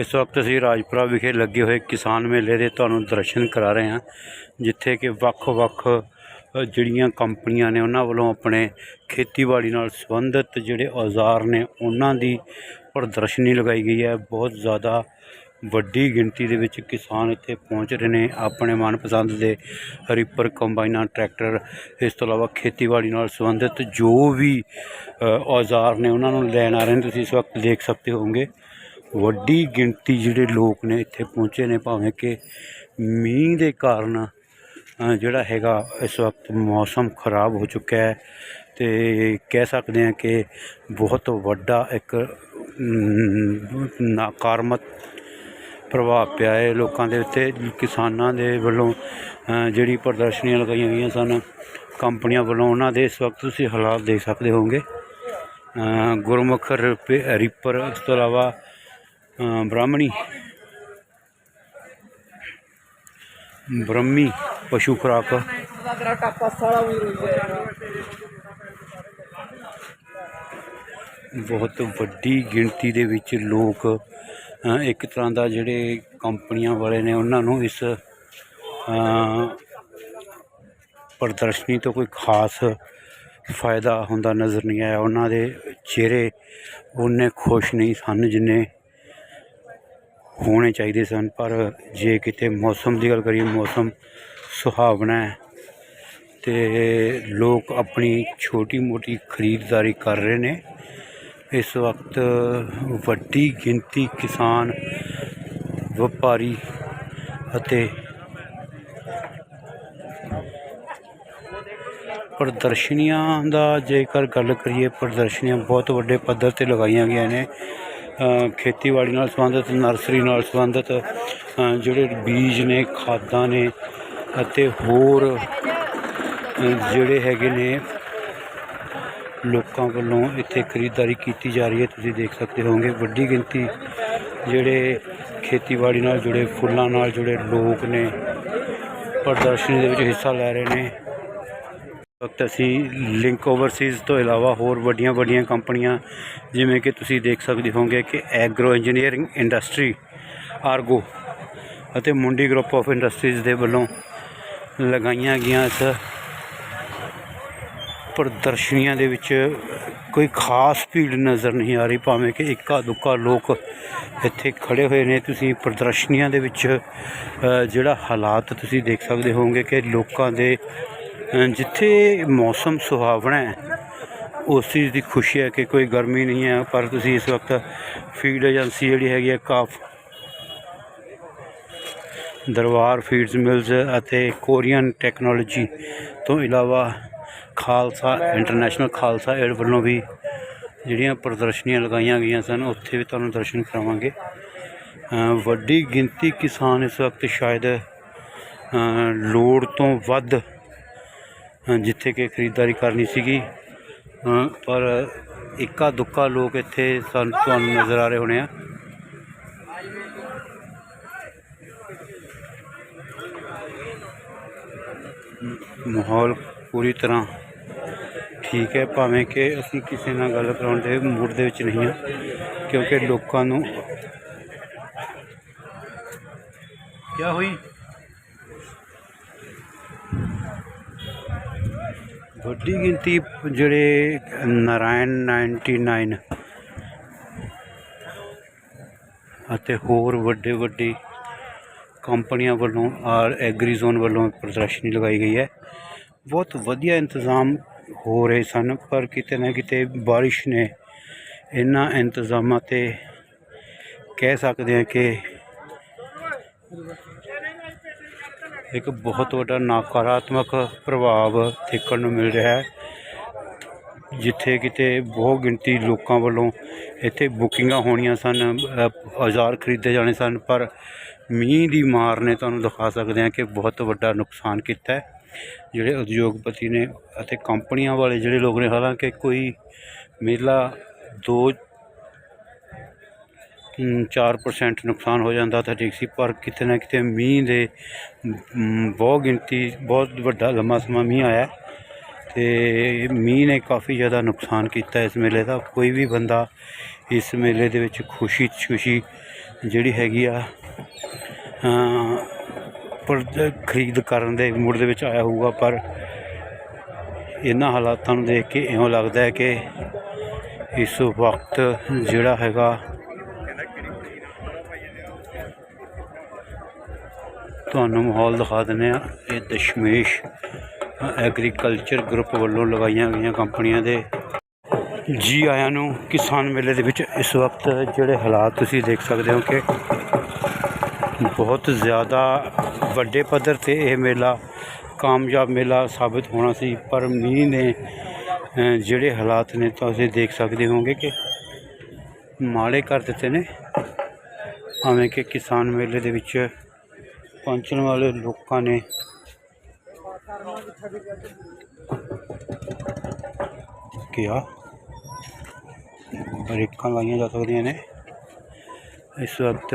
ਇਸ ਵਕਤ ਅਸੀਂ ਰਾਜਪੁਰਾ ਵਿਖੇ ਲੱਗੇ ਹੋਏ ਕਿਸਾਨ ਮੇਲੇ ਦੇ ਤੁਹਾਨੂੰ ਦਰਸ਼ਨ ਕਰਾ ਰਹੇ ਹਾਂ, ਜਿੱਥੇ ਕਿ ਵੱਖ-ਵੱਖ ਜਿਹੜੀਆਂ ਕੰਪਨੀਆਂ ਨੇ ਉਹਨਾਂ ਵੱਲੋਂ ਆਪਣੇ ਖੇਤੀਬਾੜੀ ਨਾਲ ਸੰਬੰਧਿਤ ਜਿਹੜੇ ਔਜ਼ਾਰ ਨੇ, ਉਹਨਾਂ ਦੀ ਪ੍ਰਦਰਸ਼ਨੀ ਲਗਾਈ ਗਈ ਹੈ। ਬਹੁਤ ਜ਼ਿਆਦਾ ਵੱਡੀ ਗਿਣਤੀ ਦੇ ਵਿੱਚ ਕਿਸਾਨ ਇੱਥੇ ਪਹੁੰਚ ਰਹੇ ਨੇ ਆਪਣੇ ਮਨਪਸੰਦ ਦੇ ਰੀਪਰ ਕੰਬਾਈਨਾਂ, ਟਰੈਕਟਰ, ਇਸ ਤੋਂ ਇਲਾਵਾ ਖੇਤੀਬਾੜੀ ਨਾਲ ਸੰਬੰਧਿਤ ਜੋ ਵੀ ਔਜ਼ਾਰ ਨੇ ਉਹਨਾਂ ਨੂੰ ਲੈਣ ਆ ਰਹੇ ਨੇ, ਤੁਸੀਂ ਇਸ ਵਕਤ ਦੇਖ ਸਕਦੇ ਹੋਵੋਗੇ। ਵੱਡੀ ਗਿਣਤੀ ਜਿਹੜੇ ਲੋਕ ਨੇ ਇੱਥੇ ਪਹੁੰਚੇ ਨੇ ਭਾਵੇਂ ਕਿ ਮੀਂਹ ਦੇ ਕਾਰਨ ਜਿਹੜਾ ਹੈਗਾ ਇਸ ਵਕਤ ਮੌਸਮ ਖਰਾਬ ਹੋ ਚੁੱਕਾ ਹੈ ਤੇ ਕਹਿ ਸਕਦੇ ਹਾਂ ਕਿ ਬਹੁਤ ਵੱਡਾ ਇੱਕ ਅਮ, ਨਕਾਰਾਤਮਕ ਪ੍ਰਭਾਵ ਪਿਆ ਹੈ ਲੋਕਾਂ ਦੇ ਉੱਤੇ ਕਿਸਾਨਾਂ ਦੇ ਵੱਲੋਂ ਜਿਹੜੀ ਪ੍ਰਦਰਸ਼ਨੀਆਂ ਲਗਾਈਆਂ ਗਈਆਂ ਸਨ ਕੰਪਨੀਆਂ ਵੱਲੋਂ ਉਹਨਾਂ ਦੇ ਇਸ ਵਕਤ ਤੁਸੀਂ ਹਾਲਾਤ ਦੇਖ ਸਕਦੇ ਹੋਵੋਗੇ। ਅ, ਗੁਰਮੁਖ ਰਿਪੇ- ਇਸ ਤੋਂ ਇਲਾਵਾ ਬ੍ਰਾਹਮਣੀ। ਬ੍ਰਹਮੀ ਪਸ਼ੂ ਖੁਰਾਕ। ਬਹੁਤ ਵੱਡੀ ਗਿਣਤੀ ਦੇ ਵਿੱਚ ਲੋਕ ਇੱਕ ਤਰ੍ਹਾਂ ਦਾ ਜਿਹੜੇ ਕੰਪਨੀਆਂ ਵਾਲੇ ਨੇ, ਉਹਨਾਂ ਨੂੰ ਇਸ ਪ੍ਰਦਰਸ਼ਨੀ ਤੋਂ ਕੋਈ ਖਾਸ ਫਾਇਦਾ ਹੁੰਦਾ ਨਜ਼ਰ ਨਹੀਂ ਆਇਆ। ਉਹਨਾਂ ਦੇ ਚਿਹਰੇ ਉਹਨੇ ਖੁਸ਼ ਨਹੀਂ ਸਨ ਜਿੰਨੇ ਹੋਣੇ ਚਾਹੀਦੇ ਸਨ, ਪਰ ਜੇ ਕਿਤੇ ਮੌਸਮ ਦੀ ਗੱਲ ਕਰੀਏ, ਮੌਸਮ ਸੁਹਾਵਣਾ ਹੈ ਤੇ ਲੋਕ ਆਪਣੀ ਛੋਟੀ ਮੋਟੀ ਖਰੀਦਦਾਰੀ ਕਰ ਰਹੇ ਨੇ। ਇਸ ਵਕਤ ਵੱਡੀ ਗਿਣਤੀ ਕਿਸਾਨ, ਵਪਾਰੀ ਅਤੇ ਪ੍ਰਦਰਸ਼ਨੀਆਂ ਦਾ ਜੇਕਰ ਗੱਲ ਕਰੀਏ, ਪ੍ਰਦਰਸ਼ਨੀਆਂ ਬਹੁਤ ਵੱਡੇ ਪੱਧਰ ਤੇ ਲਗਾਈਆਂ ਗਈਆਂ ਨੇ। ਖੇਤੀਬਾੜੀ ਨਾਲ ਸੰਬੰਧਿਤ, ਨਰਸਰੀ ਨਾਲ ਸੰਬੰਧਿਤ ਜਿਹੜੇ ਬੀਜ ਨੇ, ਖਾਦਾਂ ਨੇ ਅਤੇ ਹੋਰ ਜਿਹੜੇ ਹੈਗੇ ਨੇ ਲੋਕਾਂ ਵੱਲੋਂ ਇੱਥੇ ਖਰੀਦਦਾਰੀ ਕੀਤੀ ਜਾ ਰਹੀ ਹੈ। ਤੁਸੀਂ ਦੇਖ ਸਕਦੇ ਹੋਵੋਗੇ ਵੱਡੀ ਗਿਣਤੀ ਜਿਹੜੇ ਖੇਤੀਬਾੜੀ ਨਾਲ ਜੁੜੇ, ਫੁੱਲਾਂ ਨਾਲ ਜੁੜੇ ਲੋਕ ਨੇ, ਪ੍ਰਦਰਸ਼ਨੀ ਦੇ ਵਿੱਚ ਹਿੱਸਾ ਲੈ ਰਹੇ ਨੇ। ਵਕਤ ਅਸੀਂ ਲਿੰਕ ਓਵਰਸੀਜ਼ ਤੋਂ ਇਲਾਵਾ ਹੋਰ ਵੱਡੀਆਂ ਵੱਡੀਆਂ ਕੰਪਨੀਆਂ, ਜਿਵੇਂ ਕਿ ਤੁਸੀਂ ਦੇਖ ਸਕਦੇ ਹੋਗੇ ਕਿ ਐਗਰੋ ਇੰਜੀਨੀਅਰਿੰਗ ਇੰਡਸਟਰੀ ਆਰਗੋ ਅਤੇ ਮੁੰਡੀ ਗਰੁੱਪ ਆਫ ਇੰਡਸਟਰੀਜ਼ ਦੇ ਵੱਲੋਂ ਲਗਾਈਆਂ ਗਈਆਂ ਇਸ ਪ੍ਰਦਰਸ਼ਨੀਆਂ ਦੇ ਵਿੱਚ ਕੋਈ ਖਾਸ ਭੀੜ ਨਜ਼ਰ ਨਹੀਂ ਆ ਰਹੀ, ਭਾਵੇਂ ਕਿ ਇੱਕਾ ਦੁੱਕਾ ਲੋਕ ਇੱਥੇ ਖੜੇ ਹੋਏ ਨੇ। ਤੁਸੀਂ ਪ੍ਰਦਰਸ਼ਨੀਆਂ ਦੇ ਵਿੱਚ ਜਿਹੜਾ ਹਾਲਾਤ ਤੁਸੀਂ ਦੇਖ ਸਕਦੇ ਹੋਵੋਗੇ ਕਿ ਲੋਕਾਂ ਦੇ ਜਿੱਥੇ ਮੌਸਮ ਸੁਹਾਵਣਾ ਹੈ, ਉਸ ਚੀਜ਼ ਦੀ ਖੁਸ਼ੀ ਹੈ ਕਿ ਕੋਈ ਗਰਮੀ ਨਹੀਂ ਹੈ, ਪਰ ਤੁਸੀਂ ਇਸ ਵਕਤ ਫੀਡ ਏਜੰਸੀ ਜਿਹੜੀ ਹੈਗੀ ਹੈ, ਕਾਫ ਦਰਬਾਰ ਫੀਡਸ ਮਿਲਸ ਅਤੇ ਕੋਰੀਅਨ ਟੈਕਨੋਲੋਜੀ ਤੋਂ ਇਲਾਵਾ ਖਾਲਸਾ, ਇੰਟਰਨੈਸ਼ਨਲ ਖਾਲਸਾ ਏਡ ਵੱਲੋਂ ਵੀ ਜਿਹੜੀਆਂ ਪ੍ਰਦਰਸ਼ਨੀਆਂ ਲਗਾਈਆਂ ਗਈਆਂ ਸਨ, ਉੱਥੇ ਵੀ ਤੁਹਾਨੂੰ ਦਰਸ਼ਨ ਕਰਾਵਾਂਗੇ। ਵੱਡੀ ਗਿਣਤੀ ਕਿਸਾਨ ਇਸ ਵਕਤ ਸ਼ਾਇਦ ਲੋੜ ਤੋਂ ਵੱਧ ਜਿੱਥੇ ਕਿ ਖਰੀਦਦਾਰੀ ਕਰਨੀ ਸੀਗੀ। ਅ, ਪਰ ਇੱਕਾ ਦੁੱਕਾ ਲੋਕ ਇੱਥੇ ਸਾਨੂੰ ਤੁਹਾਨੂੰ ਨਜ਼ਰ ਆ ਰਹੇ ਹੋਣੇ ਆ। ਮਾਹੌਲ ਪੂਰੀ ਤਰ੍ਹਾਂ ਠੀਕ ਹੈ ਭਾਵੇਂ ਕਿ ਅਸੀਂ ਕਿਸੇ ਨਾਲ ਗੱਲ ਕਰਾਉਣ ਦੇ ਮੂਡ ਦੇ ਵਿੱਚ ਨਹੀਂ ਹਾਂ ਕਿਉਂਕਿ ਲੋਕਾਂ ਨੂੰ ਕੀ ਹੋਈ? ਵੱਡੀ ਗਿਣਤੀ ਜਿਹੜੇ ਨਾਰਾਇਣ 99 ਅਤੇ ਹੋਰ ਵੱਡੇ ਵੱਡੀ ਕੰਪਨੀਆਂ ਵੱਲੋਂ ਔਰ ਐਗਰੀ ਜ਼ੋਨ ਵੱਲੋਂ ਪ੍ਰਦਰਸ਼ਨੀ ਲਗਾਈ ਗਈ ਹੈ। ਬਹੁਤ ਵਧੀਆ ਇੰਤਜ਼ਾਮ ਹੋ ਰਹੇ ਸਨ, ਪਰ ਕਿਤੇ ਨਾ ਕਿਤੇ ਬਾਰਿਸ਼ ਨੇ ਇਹਨਾਂ ਇੰਤਜ਼ਾਮਾਂ ਤੇ ਕਹਿ ਸਕਦੇ ਹਾਂ ਕਿ ਇੱਕ ਬਹੁਤ ਵੱਡਾ ਨਕਾਰਾਤਮਕ ਪ੍ਰਭਾਵ ਦੇਖਣ ਨੂੰ ਮਿਲ ਰਿਹਾ ਹੈ। ਜਿੱਥੇ ਕਿਤੇ ਬਹੁਤ ਗਿਣਤੀ ਲੋਕਾਂ ਵੱਲੋਂ ਇੱਥੇ ਬੁਕਿੰਗਾਂ ਹੋਣੀਆਂ ਸਨ ਅ, ਔਜ਼ਾਰ ਖਰੀਦੇ ਜਾਣੇ ਸਨ ਪਰ ਮੀਂਹ ਦੀ ਮਾਰ ਨੇ ਤੁਹਾਨੂੰ ਦਿਖਾ ਸਕਦੇ ਹਾਂ ਕਿ ਬਹੁਤ ਵੱਡਾ ਨੁਕਸਾਨ ਕੀਤਾ ਹੈ। ਜਿਹੜੇ ਉਦਯੋਗਪਤੀ ਨੇ ਅਤੇ ਕੰਪਨੀਆਂ ਵਾਲੇ ਜਿਹੜੇ ਲੋਕ ਨੇ ਹਾਲਾਂਕਿ ਕੋਈ ਮੇਲਾ ਦੋ 4% ਨੁਕਸਾਨ ਹੋ ਜਾਂਦਾ ਤਾਂ ਠੀਕ ਸੀ, ਪਰ ਕਿਤੇ ਨਾ ਕਿਤੇ ਮੀਂਹ ਦੇ ਬਹੁਤ ਗਿਣਤੀ, ਬਹੁਤ ਵੱਡਾ ਲੰਮਾ ਸਮਾਂ ਮੀਂਹ ਆਇਆ। ਤੇ ਮੀਂਹ ਨੇ ਕਾਫੀ ਜ਼ਿਆਦਾ ਨੁਕਸਾਨ ਕੀਤਾ ਇਸ ਮੇਲੇ ਦਾ। ਕੋਈ ਵੀ ਬੰਦਾ ਇਸ ਮੇਲੇ ਦੇ ਵਿੱਚ ਖੁਸ਼ੀ ਖੁਸ਼ੀ ਜਿਹੜੀ ਹੈਗੀ ਆ ਪਰ ਖਰੀਦ ਕਰਨ ਦੇ ਮੂਡ ਦੇ ਵਿੱਚ ਆਇਆ ਹੋਊਗਾ, ਪਰ ਇਹਨਾਂ ਹਾਲਾਤਾਂ ਨੂੰ ਦੇਖ ਕੇ ਇਉਂ ਲੱਗਦਾ ਹੈ ਕਿ ਇਸ ਵਕਤ ਜਿਹੜਾ ਹੈਗਾ ਤੁਹਾਨੂੰ ਮਾਹੌਲ ਦਿਖਾ ਦਿੰਦੇ ਆ ਇਹ ਦਸ਼ਮੇਸ਼ ਐਗਰੀਕਲਚਰ ਗਰੁੱਪ ਵੱਲੋਂ ਲਗਾਈਆਂ ਗਈਆਂ ਕੰਪਨੀਆਂ ਦੇ ਜੀ ਆਇਆਂ ਨੂੰ ਕਿਸਾਨ ਮੇਲੇ ਦੇ ਵਿੱਚ ਇਸ ਵਕਤ ਜਿਹੜੇ ਹਾਲਾਤ ਤੁਸੀਂ ਦੇਖ ਸਕਦੇ ਹੋ ਕਿ ਬਹੁਤ ਜ਼ਿਆਦਾ ਵੱਡੇ ਪੱਧਰ ਤੇ ਇਹ ਮੇਲਾ, ਕਾਮਯਾਬ ਮੇਲਾ ਸਾਬਿਤ ਹੋਣਾ ਸੀ, ਪਰ ਮੀਂਹ ਨੇ ਜਿਹੜੇ ਹਾਲਾਤ ਨੇ ਤੁਸੀਂ ਦੇਖ ਸਕਦੇ ਹੋਗੇ ਕਿ ਮਾੜੇ ਕਰ ਦਿੱਤੇ ਨੇ। ਭਾਵੇਂ ਕਿ ਕਿਸਾਨ ਮੇਲੇ ਦੇ ਵਿੱਚ ਪਹੁੰਚਣ ਵਾਲੇ ਲੋਕਾਂ ਨੇ। ਕਿਹਾ ਬ੍ਰੇਕਾਂ ਲਾਈਆਂ ਜਾ ਸਕਦੀਆਂ ਨੇ। ਇਸ ਵਕਤ